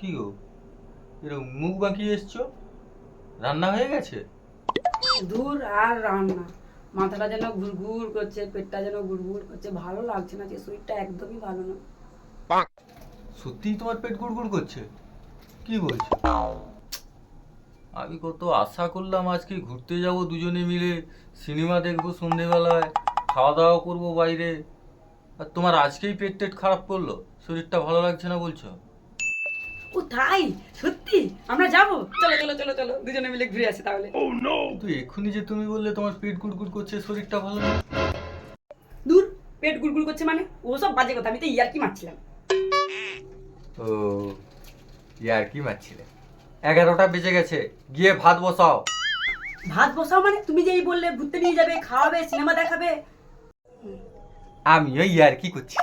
কি গো? এরকম মুখ বাঁকিয়ে এসছো? রান্না হয়ে গেছে? দূর আর রান্না। মাথাটা যেন ঘুরঘুর করছে পেটটা যেন ঘুরঘুর করছে ভালো লাগছে না যে শরীরটা একদমই ভালো না। সত্যিই তোমার পেট গুড়গুড় করছে? কি বলছো? আমি কত আশা করলাম আজকে ঘুরতে যাব দুজনে মিলে সিনেমা দেখব সন্ধেবেলায় খাওয়া দাওয়া করব বাইরে। আর তোমার আজকেই পেট টেট খারাপ করল? শরীরটা ভালো লাগছে না বলছো? ও তাই সত্যি? আমরা যাব। চলো চলো চলো চলো। দুজনে মিলে ঘুরে আসি তাহলে। কিন্তু এক্ষুনি যে তুমি বললে তোমার পেট গুড়গুড় করছে শরীরটা ভালো না। দূর পেট গুড়গুড় করছে মানে? ওসব বাজে কথা আমি তো ইয়ার্কি মারছিলাম। ও ইয়ার কি মারছিলে। এগারোটা বেজে গেছে গিয়ে ভাত বসাও। ভাত বসাও মানে? তুমি যেই বললে ঘুরতে নিয়ে যাবে খাওয়াবে সিনেমা দেখাবে। আমিও ইয়ার কি করছি।